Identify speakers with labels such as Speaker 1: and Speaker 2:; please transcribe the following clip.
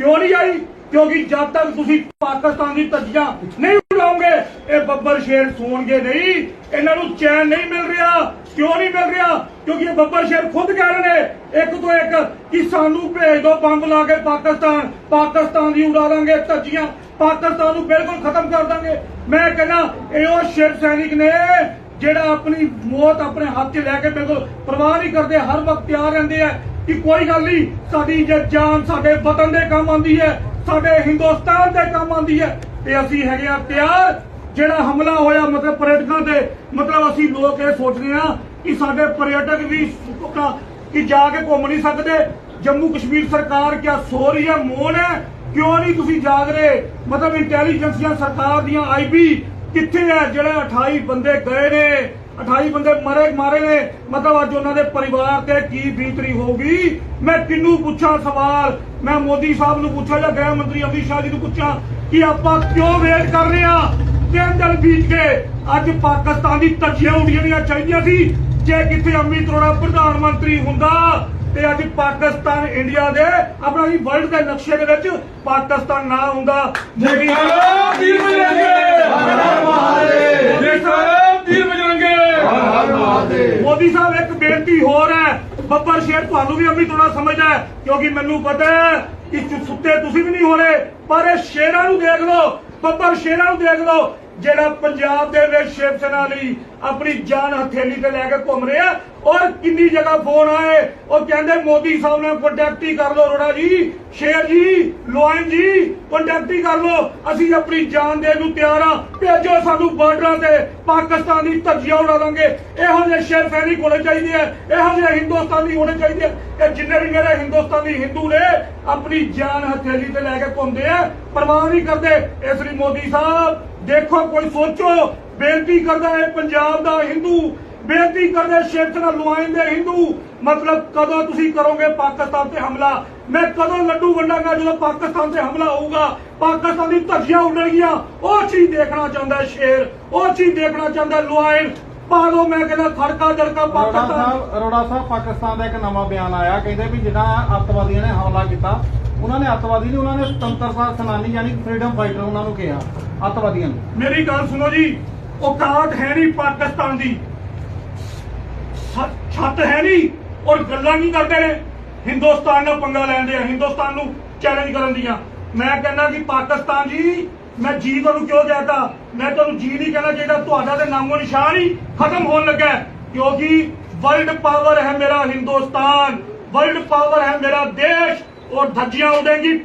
Speaker 1: ਕਿਉਂ ਨਹੀਂ ਆਈ? ਕਿਉਂਕਿ ਜਦ ਤੱਕ ਤੁਸੀਂ ਪਾਕਿਸਤਾਨ ਦੀ ਧੱਜੀਆਂ ਨਹੀਂ ਉਡਾਓਗੇ ਇਹ ਬੱਬਰ ਸ਼ੇਰ ਸੌਣਗੇ ਨਹੀਂ। ਇਹਨਾਂ ਨੂੰ ਚੈਨ ਨਹੀਂ ਮਿਲ ਰਿਹਾ। ਕਿਉਂ ਨਹੀਂ ਮਿਲ ਰਿਹਾ? ਕਿਉਂਕਿ ਇਹ ਬੱਬਰ ਸ਼ੇਰ ਖੁਦ ਕਹਿ ਰਹੇ ਨੇ, ਇੱਕ ਤੋਂ ਇੱਕ, ਕਿ ਸਾਨੂੰ ਭੇਜ ਦਿਓ ਬੰਬ ਲਾ ਕੇ ਪਾਕਿਸਤਾਨ। ਪਾਕਿਸਤਾਨ ਦੀ ਉਡਾ ਦਾਂਗੇ ਧੱਜੀਆਂ। ਪਾਕਿਸਤਾਨ ਨੂੰ ਬਿਲਕੁਲ ਖਤਮ ਕਰ ਦਾਂਗੇ। ਮੈਂ ਕਹਿੰਦਾ, ਇਹ ਉਹ ਸ਼ਿਵ ਸੈਨਿਕ ਨੇ ਜਿਹੜਾ ਆਪਣੀ ਮੌਤ ਆਪਣੇ ਹੱਥ 'ਚ ਲੈ ਕੇ ਬਿਲਕੁਲ ਪਰਵਾਹ ਨਹੀਂ ਕਰਦੇ, ਹਰ ਵਕਤ ਤਿਆਰ ਰਹਿੰਦੇ ਆ। ਕਿ ਕੋਈ ਗੱਲ ਨਹੀਂ, ਸਾਡੀ ਜੇ ਜਾਨ ਸਾਡੇ ਵਤਨ ਦੇ ਕੰਮ ਆਉਂਦੀ ਹੈ, ਸਾਡੇ ਹਿੰਦੁਸਤਾਨ ਦੇ ਕੰਮ ਆਉਂਦੀ ਹੈ, ਤੇ ਅਸੀਂ ਹੈਗੇ ਆ ਤਿਆਰ ਜਿਹੜਾ ਹਮਲਾ ਹੋਇਆ ਮਤਲਬ ਪਰਯਟਕਾਂ ਤੇ, ਮਤਲਬ ਅਸੀਂ ਲੋਕ ਇਹ ਸੋਚਦੇ ਆ ਕਿ ਸਾਡੇ ਪਰਯਟਕ ਵੀ ਕਿ ਜਾ ਕੇ ਘੁੰਮ ਨਹੀਂ ਸਕਦੇ। ਜੰਮੂ ਕਸ਼ਮੀਰ ਸਰਕਾਰ ਕਿਆ ਸੋ ਰਹੀ ਹੈ, ਮੌਨ ਹੈ? ਕਿਉਂ ਨਹੀਂ ਤੁਸੀਂ ਜਾਗ ਰਹੇ? ਮਤਲਬ ਇੰਟੈਲੀਜੈਂਸੀਆਂ ਸਰਕਾਰ ਦੀਆਂ ਆਈਬੀ ਕਿੱਥੇ ਹੈ? ਜਿਹੜੇ 28 ਬੰਦੇ ਗਏ ਨੇ। 28 ਬੰਦੇ ਮਰੇ ਮਾਰੇ ਨੇ। ਮਤਲਬ ਅੱਜ ਉਹਨਾਂ ਦੇ ਪਰਿਵਾਰ ਤੇ ਕੀ ਬੀਤਰੀ ਹੋਊਗੀ? ਮੈਂ ਕਿੰਨੂੰ ਪੁੱਛਾਂ ਸਵਾਲ? ਮੈਂ ਮੋਦੀ ਸਾਹਿਬ ਨੂੰ ਪੁੱਛਾਂ ਜਾਂ ਗ੍ਰਹਿ ਮੰਤਰੀ ਅਮਿਤ ਸ਼ਾਹ ਜੀ ਨੂੰ ਪੁੱਛਾਂ ਕਿ ਆਪਾਂ ਕਿਉਂ ਵੇਟ ਕਰ ਰਹੇ ਆ ਤਿੰਨ ਦਿਨ ਬੀਤ ਗਏ। ਅੱਜ ਪਾਕਿਸਤਾਨ ਦੀ ਧੱਜੀਆਂ ਉੱਡੀਆਂ ਚਾਹੀਦੀਆਂ ਸੀ। ਜੇ ਕਿਤੇ ਅਮਿਤ ਅਰੋੜਾ ਪ੍ਰਧਾਨ ਮੰਤਰੀ ਹੁੰਦਾ, ਤੇ ਅੱਜ ਪਾਕਿਸਤਾਨ ਇੰਡੀਆ ਦੇ ਆਪਣਾ ਵੀ ਵਰਲਡ ਦੇ ਨਕਸ਼ੇ ਦੇ ਵਿੱਚ ਪਾਕਿਸਤਾਨ ਨਾ ਹੁੰਦਾ। ਮੋਦੀ
Speaker 2: ਜੈਕਾਰਾ ਵੀਰ ਬਜਰੰਗੇ ਹਰ ਹਰ ਮਹਾਦੇਵ ਜੈਕਾਰਾ ਵੀਰ ਬਜਰੰਗੇ ਹਰ ਹਰ ਮਹਾਦੇਵ
Speaker 1: ਮੋਦੀ ਸਾਹਿਬ ਇੱਕ ਬੇਨਤੀ ਹੋਰ ਹੈ। ਬੱਬਰ ਸ਼ੇਰ, ਤੁਹਾਨੂੰ ਵੀ ਅੰਮ੍ਰਿਤ ਥੋੜਾ ਸਮਝਦਾ ਕਿਉਂਕਿ ਮੈਨੂੰ ਪਤਾ ਹੈ ਕਿ ਸੁੱਤੇ ਤੁਸੀਂ ਵੀ ਨਹੀਂ ਹੋ ਰਹੇ ਪਰ ਇਹ ਸ਼ੇਰਾਂ ਨੂੰ ਦੇਖ ਲਓ, ਬੱਬਰ ਸ਼ੇਰਾਂ ਨੂੰ ਦੇਖ ਲਓ। ਜਿਹੜਾ ਪੰਜਾਬ ਦੇ ਵਿੱਚ ਸ਼ਿਵ ਸੈਨਾ ਲਈ ਆਪਣੀ ਜਾਨ ਹਥੇਲੀ ਤੇ ਲੈ ਕੇ ਘੁੰਮ ਰਿਹਾ ਔਰ ਕਿੰਨੀ ਜਗ੍ਹਾ ਫੋਨ ਆਏ, ਉਹ ਕਹਿੰਦੇ ਮੋਦੀ ਸਾਹਿਬ ਨੇ ਕੰਟੈਕਟ ਹੀ ਕਰ ਲਓ ਰੋੜਾ ਜੀ, ਸ਼ੇਰ ਜੀ, ਲੋਇਨ ਜੀ ਕੰਟੈਕਟ ਹੀ ਕਰ ਲਓ। ਅਸੀਂ ਆਪਣੀ ਜਾਨ ਦੇਣ ਨੂੰ ਤਿਆਰ ਆ ਭੇਜੋ ਸਾਨੂੰ ਬਾਰਡਰਾਂ ਤੇ, ਪਾਕਿਸਤਾਨ ਦੀ ਧੱਜੀਆਂ ਉਡਾ ਦਾਂਗੇ। ਇਹੋ ਜਿਹੇ ਸ਼ੇਰ ਸੈਨਿਕ ਹੋਣੇ ਚਾਹੀਦੇ ਆ, ਇਹੋ ਜਿਹੇ ਹਿੰਦੁਸਤਾਨੀ ਹੋਣੇ ਚਾਹੀਦੇ ਆ। ਇਹ ਜਿੰਨੇ ਵੀ ਮੇਰੇ ਹਿੰਦੁਸਤਾਨੀ ਹਿੰਦੂ ਨੇ, ਆਪਣੀ ਜਾਨ ਹਥੇਲੀ ਤੇ ਲੈ ਕੇ ਘੁੰਮਦੇ ਆ। ਪਰਵਾਹ ਨਹੀਂ ਕਰਦੇ, ਇਸ ਲਈ ਮੋਦੀ ਸਾਹਿਬ, ਦੇਖੋ ਕੋਈ ਸੋਚੋ, ਬੇਨਤੀ ਕਰਦਾ ਹੈ ਪੰਜਾਬ ਦਾ ਹਿੰਦੂ ਬੇਨਤੀ ਕਰਦੇ ਸ਼ੇਖ ਨਾਲ ਨੁਮਾਇੰਦੇ ਹਿੰਦੂ ਮਤਲਬ ਕਦੋਂ ਤੁਸੀਂ ਕਰੋਗੇ ਪਾਕਿਸਤਾਨ ਤੇ ਹਮਲਾ? ਮੈਂ ਕਦੋਂ ਲੱਡੂ ਵੰਡਾਂਗਾ ਜਦੋਂ ਪਾਕਿਸਤਾਨ ਤੇ ਹਮਲਾ ਹੋਊਗਾ? ਪਾਕਿਸਤਾਨ ਦੀ ਧੱਜੀਆਂ ਉੱਡਣਗੀਆਂ। ਉਹ ਚੀਜ਼ ਦੇਖਣਾ ਚਾਹੁੰਦਾ ਸ਼ੇਰ, ਉਹ ਚੀਜ਼ ਦੇਖਣਾ ਚਾਹੁੰਦਾ ਹੈ ਲੁਆਇਨ। ਪਾ ਲਓ ਮੈਂ ਕਹਿੰਦਾ ਖੜਕਾ ਜੜਕਾ
Speaker 3: ਅਰੋੜਾ
Speaker 1: ਪਾਕਿਸਤਾਨ
Speaker 3: ਸਾਹਿਬ ਅਰੋੜਾ ਸਾਹਿਬ ਪਾਕਿਸਤਾਨ ਦਾ ਇੱਕ ਨਵਾਂ ਬਿਆਨ ਆਇਆ। ਕਹਿੰਦੇ ਵੀ ਜਿਹੜਾ ਅੱਤਵਾਦੀਆਂ ਨੇ ਹਮਲਾ ਕੀਤਾ ਉਹਨਾਂ ਨੇ ਅੱਤਵਾਦੀ ਨਹੀਂ ਉਹਨਾਂ ਨੇ ਸੁਤੰਤਰਤਾ ਸੈਨਾਨੀ ਯਾਨੀ ਫਰੀडम ਫਾਈਟਰ ਉਹਨਾਂ ਨੂੰ ਕਿਹਾ ਅੱਤਵਾਦੀਆਂ ਨੂੰ।
Speaker 1: ਮੇਰੀ ਗੱਲ ਸੁਣੋ ਜੀ ਔਕਾਤ ਹੈ ਨਹੀਂ ਪਾਕਿਸਤਾਨ ਦੀ। ਛ- ਛੱਤ ਹੈ ਨਹੀਂ ਔਰ ਗੱਲਾਂ ਕੀ ਕਰਦੇ ਨੇ? ਹਿੰਦੁਸਤਾਨ ਨਾਲ ਪੰਗਾ ਲੈਂਦੇ ਆ ਹਿੰਦੁਸਤਾਨ ਨੂੰ ਚੈਲੰਜ ਕਰਨ ਦੀਆਂ। ਮੈਂ ਕਹਿੰਦਾ ਕਿ ਪਾਕਿਸਤਾਨ ਜੀ ਮੈਂ ਜੀ ਤੁਹਾਨੂੰ ਕਿਉਂ ਕਹਤਾ? ਮੈਂ ਤੁਹਾਨੂੰ ਜੀ ਨਹੀਂ ਕਹਿਣਾ ਚਾਹੀਦਾ ਤੁਹਾਡਾ ਤੇ ਨਾਮੋ ਨਿਸ਼ਾਨ ਹੀ ਖਤਮ ਹੋਣ ਲੱਗਾ ਕਿਉਂਕਿ ਵਰਲਡ ਪਾਵਰ ਹੈ ਮੇਰਾ ਹਿੰਦੁਸਤਾਨ ਵਰਲਡ ਪਾਵਰ ਹੈ ਮੇਰਾ ਦੇਸ਼ ਔਰ ਧੱਜੀਆਂ ਉਡੇਗੀ।